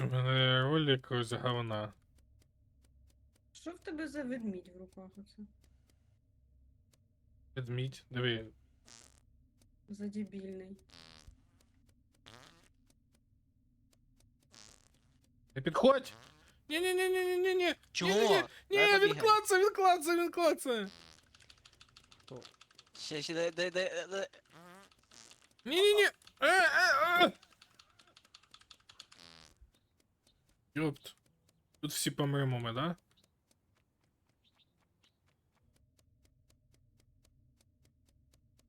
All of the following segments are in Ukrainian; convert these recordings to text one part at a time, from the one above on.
у мене роль якогось говна. Що в тебе за ведмідь в руках оце? Ведмідь, диви. За дебільний. Не підходь! Ні-ні-ні-ні-ні-ні! Чого? Ні, Давай він побігаємо. клацає, він клацає, він клацає! Ще, ще, дай, дай, дай, дай. Ні-ні-ні! Е, е, е! Йопт. Тут всі помремо ми, да?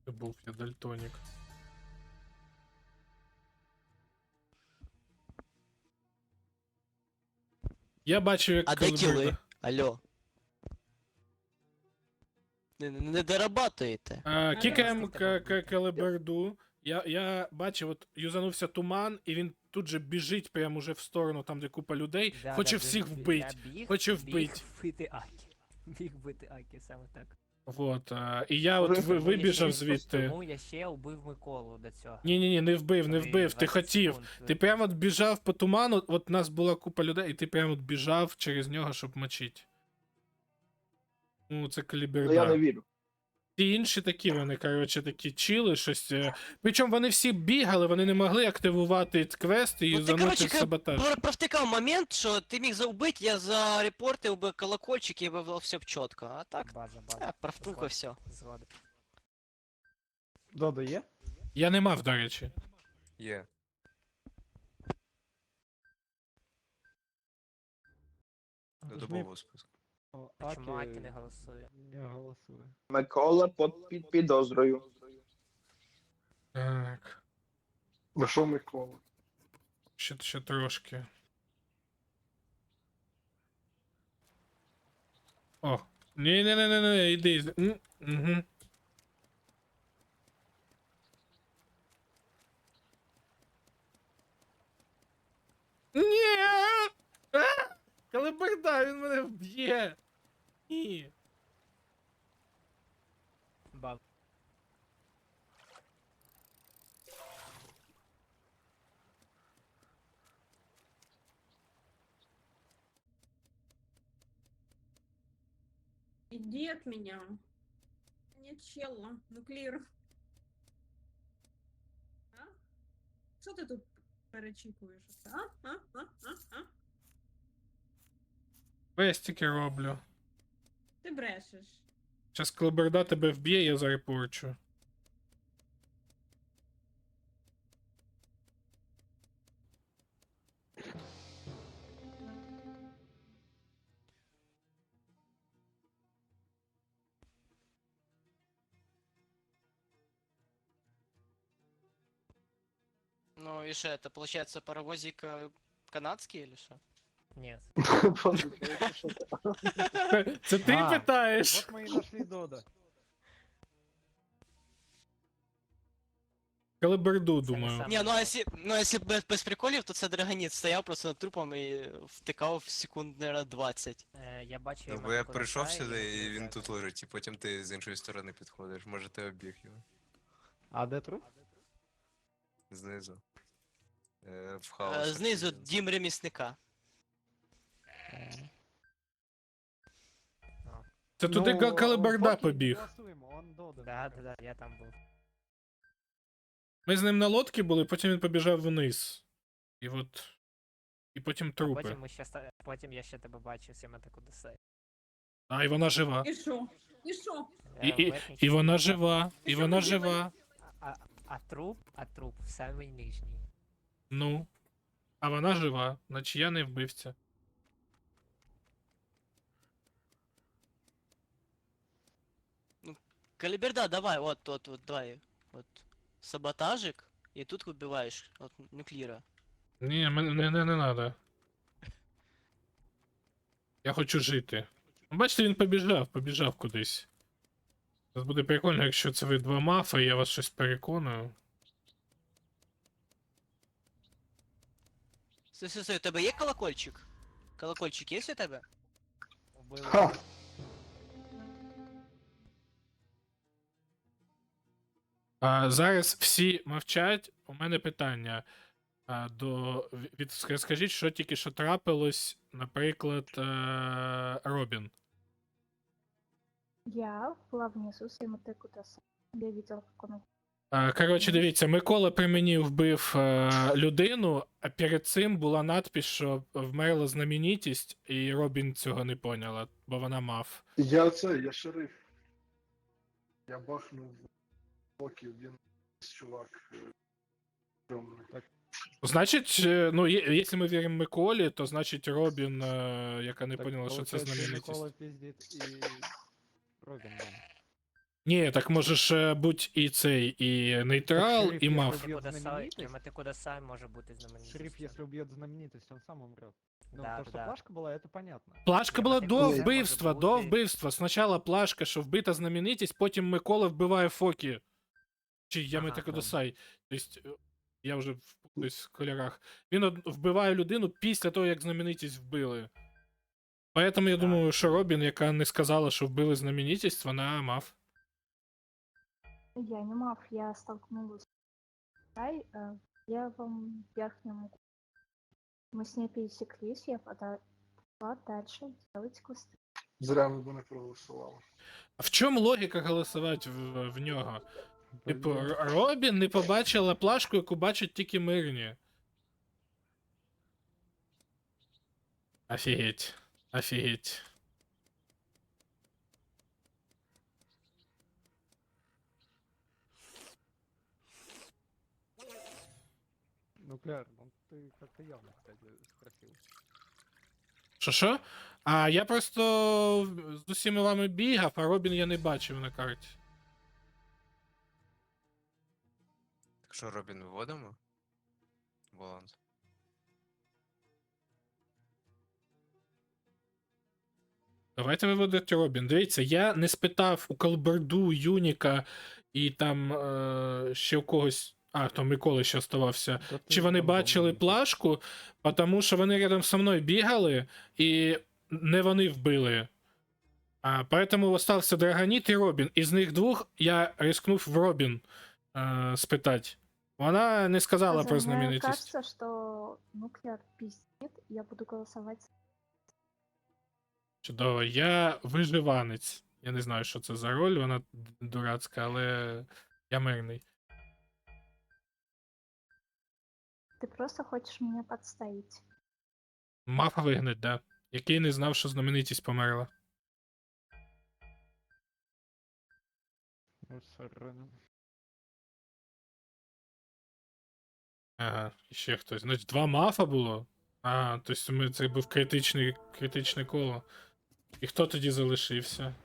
Це був я дальтонік. Я бачив, як А де кіли? Алло. Не, не, не дорабатуєте. А, Кікаємо к- к- Калиберду. Я, я бачив, от юзанувся туман, і він тут же біжить прямо уже в сторону, там, де купа людей. Да, Хоче да, всіх біг- вбить. я біг- Хоче біг вбить. Вбити Акі. Біг вбити Акі, саме так. Вот, а, і я от ви, вибіжав звідти. Тому я ще вбив Миколу до цього. Ні, ні, ні, не вбив, не вбив. Ти 20 хотів. секунд, Ти прямо от біжав по туману, от нас була купа людей, і ти прямо от біжав через нього, щоб мочити. Ну, це Ну, я не каліберда. вірю. Ті інші такі, вони, коротше, такі чіли, щось. е, Причому вони всі бігали, вони не могли активувати квест і Ну, ти, в саботаж. Про- Провтикав момент, що ти міг заубити, я зарепортив би колокольчик і би все б чітко. А так, База, база. так, провтулка все. Додо є? Я не мав, до речі. Є. До добового списку. Чому Акі не голосує? Не голосує. Микола під, під підозрою. Так. Ну що Микола? Ще, ще трошки. О. ні не не іди. Угу. Калиберда, він мене вб'є! Ні. База. Иди от меня. Нет чела. Нуклеар. А? Що ти тут перечікуєш? оце, А? А? А? А? А? Пестики роблю. Ти брешеш. Зараз Калиберда тебе вб'є, я зарепорчу. Ну и что, это получается паровозик э, канадский или что? Ні. Це ти А, питаєш? Вот мы и нашли Дода. Калиберду, Це не думаю. Не, ну а если, ну, если без, без приколів, то це драгоніт стояв просто над трупом і втикав секунд, наверное, 20. Е, Я бачу Ну, його бо я кудись прийшов грає, сюди, і він тут лежить, і потім ти з іншої сторони підходиш. Може ти обіг його. А де труп? Знизу. Е, в Е. Знизу дім ремісника. Це туди Ну, Ка- Калиберда побіг. Да, да, да, я там був. Ми з ним на лодці були, потім він побіжав вниз. І от. І потім А трупи. потім, ми ще, ста- потім я ще тебе бачив, сіма таку десей. А, і вона жива. І що? І що? І, і, і вона жива, і вона жива. А, а труп, а труп самий нижній. Ну. А вона жива, наче я не вбивця. Каліберда, давай, от, от, от, давай. От. Саботажик, і тут вибиваєш от нукліра. Ні, мене не, не, не надо. Я хочу жити. Ну, Бачите, він побіжав, побіжав кудись. Зараз буде прикольно, якщо це ви два мафа, і я вас щось переконую. Стой, стой, стой, у тебе є колокольчик? Колокольчик є у тебе? Ха! А, зараз всі мовчать. У мене питання. А, до... від... Скажіть, що тільки що трапилось, наприклад, е... Робін. Я была внизу с Яматеку Даса. Я он... Е, Коротше, дивіться, Микола при мені вбив е... людину, а перед цим була надпись, що вмерла знаменитість, і Робін цього не поняла, бо вона мав. Я це, я шериф. Я бахнув поки він чувак. е, темний. Значить, е, ну, є- якщо ми віримо Миколі, то значить Робін, е... яка не Так, поняла, що це получается, знаменитість. Микола пиздит и Робин нам. Ні, так можеш е, бути і цей, і нейтрал, шериф, і якщо мав. Уб'є Кудасай, знаменитость? Ямате Кудасай може бути знаменитістю. Шериф, если убьет знаменитость, он сам умрет. Ну, Да, то, что да. плашка была, это понятно. Плашка Ні, була ну, до таке може вбивства, до бути. вбивства. Спочатку плашка, що вбита знаменитість, потім Микола вбиває Фокі. Чи я Ага. ага, Кодосай. Тобто, е, я вже в в кольорах. Він од- вбиває людину після того, як знаменитість вбили. Поэтому я Так. думаю, що Робін, яка не сказала, що вбили знаменитість, вона мав. Я не мав, я столкнулась с Ай, э, я вам верхнему... Мы с ней пересеклись, я пода- пошла дальше делать кусты. Зря ви мене проголосували. А в чому логіка голосувати в, в нього? Типу. Робін не побачила плашку, яку бачать тільки мирні. Офігеть. Офігеть. Нуклеар, ну ты как-то явно, кстати, спросил. Що що? А я просто з усіма вами бігав, а Робін я не бачив на карті. що Робін виводимо? Баланс. Давайте виводити Робін. Дивіться, я не спитав у Калберду, Юніка і там е, ще у когось. А, то Миколи ще оставався. Да Чи ты вони рандомный. бачили плашку, тому що вони рядом со мною бігали, і не вони вбили. А поэтому остався Драгоніт і Робін. Із них двох я рискнув в Робін е, спитати. Вона не сказала про Мне кажется, что Нуклеар пиздит, я буду голосовать. Чудово. Я виживанець. Я не знаю, що це за роль, вона дурацька, але я мирний. Ты просто хочешь меня подставить. Мафа вигнать, да. Який не знав, що знаменитість померла. Ну, сорян. Ага, і ще хтось. Значить, два мафа було. Ага, тобто ми, це був критичний, критичне коло. І хто тоді залишився?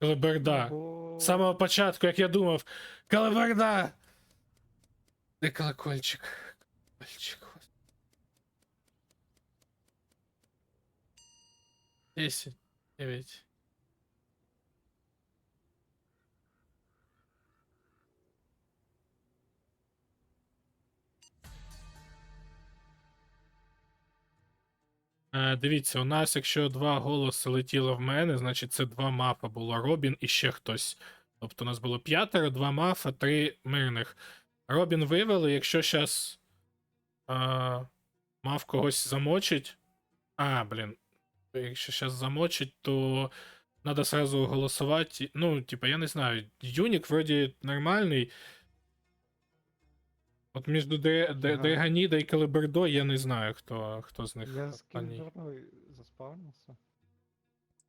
Келеберда. Ого. З самого початку, як я думав, Калабарда! Де колокольчик? Колокольчик. Десять, девять. Е, Дивіться, у нас, якщо два голоси летіло в мене, значить це два мафа було Робін і ще хтось. Тобто у нас було п'ятеро, два мафа, три мирних. Робін вивели, якщо зараз мав когось замочить. А, блін. Якщо зараз замочить, то треба сразу голосувати. Ну, типа, я не знаю. Юнік вроді нормальний. От між Ага. І Калибердо я не знаю, хто, хто з них. Я останній. Кимберной заспавнился.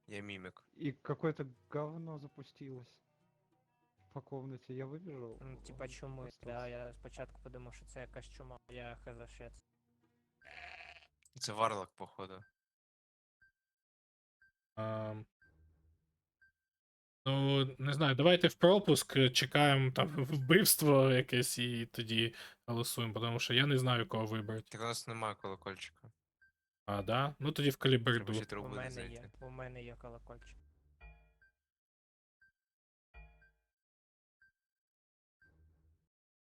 Я мімік. И какое-то говно запустилось. По комнате я выбежал. Ну, Типа чуми, да, я спочатку подумав, що це якась чума, я хз це. Це Варлок, походу. А, ну, не знаю, давайте в пропуск чекаємо там вбивство якесь і тоді голосуємо, тому що я не знаю, кого вибрати. Так у нас немає колокольчика. А, да? Ну тоді в Треба каліберду. ще У трубу мене зайти. є, у мене є колокольчик.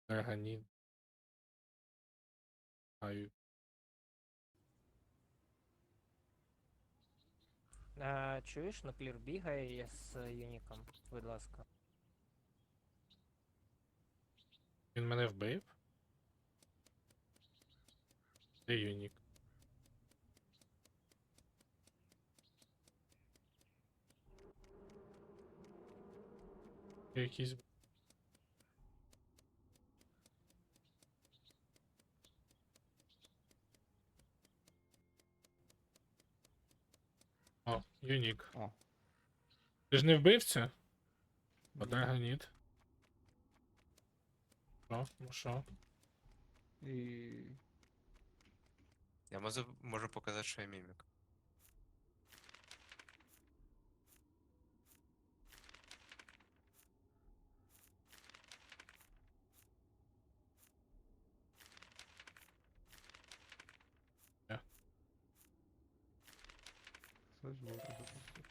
Драгонід. Аю. А, чуєш, Нуклір бігає з Юніком, будь ласка. Він мене вбив? Де юнік? Якийсь. О, юнік. О. Ти ж не вбивця? Подрагоніт. Що? Ну що? І... Я можу, можу показати, що я мімік. Це ж добре запустив.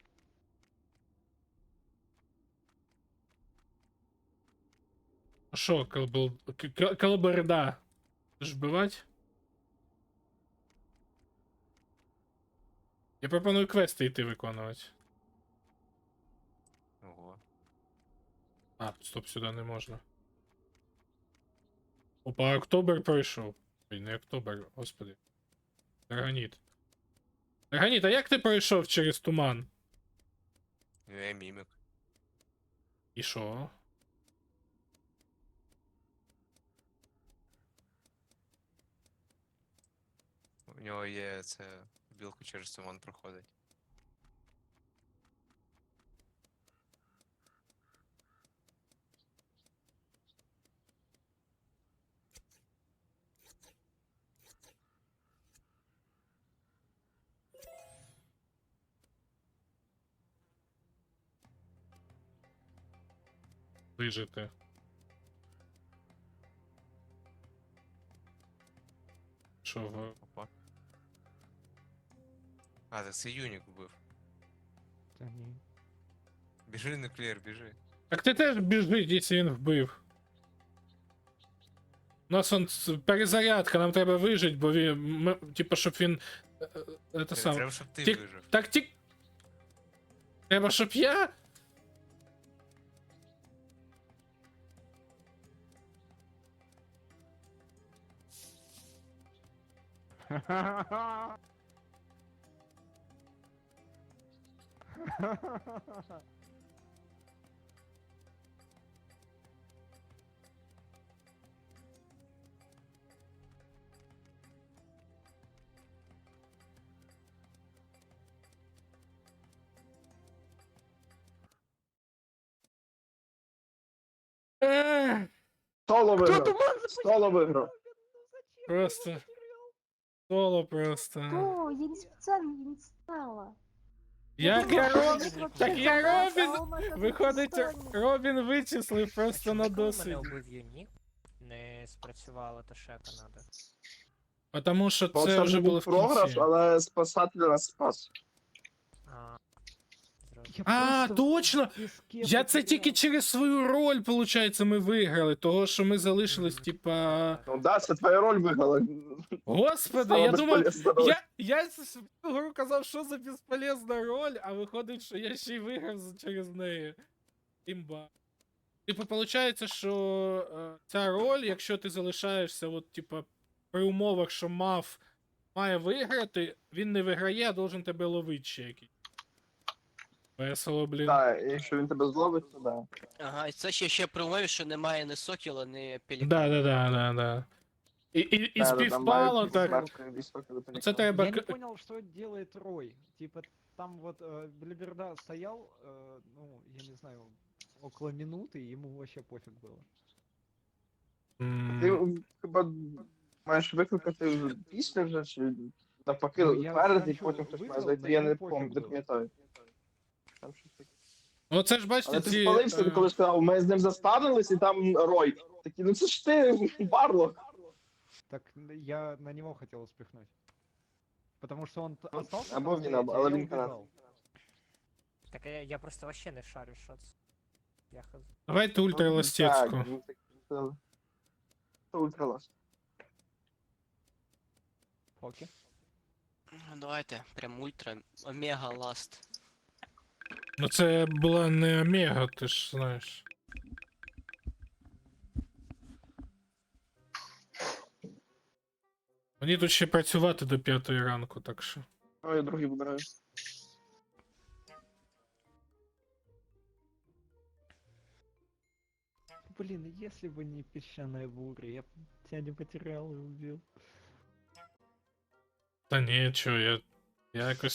А що, колбл... к- к- колберда? Ж Я пропоную квести йти виконувати. Ого. А, стоп, сюди не можна. Опа, Октобер пройшов. Ой, не Октобер, господи. Драгоніт. Драгоніт, а як ти пройшов через туман? Ну, Я мімік. І що? У нього є це білку через туман проходить. Вижити. Що в... Опа. А, так це юнік вбив. Та ні. Біжи, нуклеар, біжи. Так ти теж біжить, якщо він вбив. У нас он ц- перезарядка, нам треба вижити, бо він. Ми, типа, щоб він. е, е, Це Е, сам. Треба, щоб ти Тік- вижив. Так тік. Треба, щоб я. Ех, Соло виграв. Соло виграв. Просто. Соло просто. О, я не специально, я не знала. Як я Робін. Так я Робін! Виходить, Робін вичислив просто на досвід. Не спрацювала та шека надо. Потому що Бо це вже було в програш, кінці. але спасатель нас спас. А. Я А, просто точно! Я це тільки через свою роль, виходить, ми виграли. Того, що ми залишились, типа. Ну да, це твоя роль виграла. Господи, я думав. безполезна роль. Я, я с- гру казав, що за безполезна роль, а виходить, що я ще й виграв через неї. Імба. Типу, виходить, що е, ця роль, якщо ти залишаєшся, от, типа, при умовах, що мав має виграти, він не виграє, а должен тебе ловити ще якийсь. Весело, блін. Так, якщо він тебе зловить, то да. Ага, і це ще ще при умові, що немає ні сокіла, ні пелікана. Да, да, да, да, да. І, і, і Да, да, там співпало мають так. смерть висока допомога. Це треба. Я не к- понял, что делает Рой. Типа там вот э, Блиберда стоял, э, ну, я не знаю, около минуты, и ему вообще пофиг было. М, Ти хіба маєш викликати після вже, чи навпаки, Ну, я вперед, і спершу потім хтось має виграв, зайти, на я йому не пофіг пам'ятаю, не було. пам'ятаю. Там щось таке. Ну це ж бачите, Але ти ці. спалився, е, коли сказав, ми з ним застанились, і там Рой. Такі, ну це ж ти, Барлок. Так я на него хотел спихнуть. Потому что он т- Ну, остался або там він, стоять, або- а але я він убежал. Так я, я просто вообще не шарю, що це. Я хз. Давайте ультраластецьку. Так, ну, так, це- Це ультраласт. Окей. Ну, Давайте, прям ультра, омега ласт. Ну це була не Омега, ти ж знаєш. Мені тут ще працювати до п'ятої ранку, так що. А я другий вибираю. Блин, если бы не песчаная буря, я бы тебя не потерял и убил. Та ні, чо, я. Я якось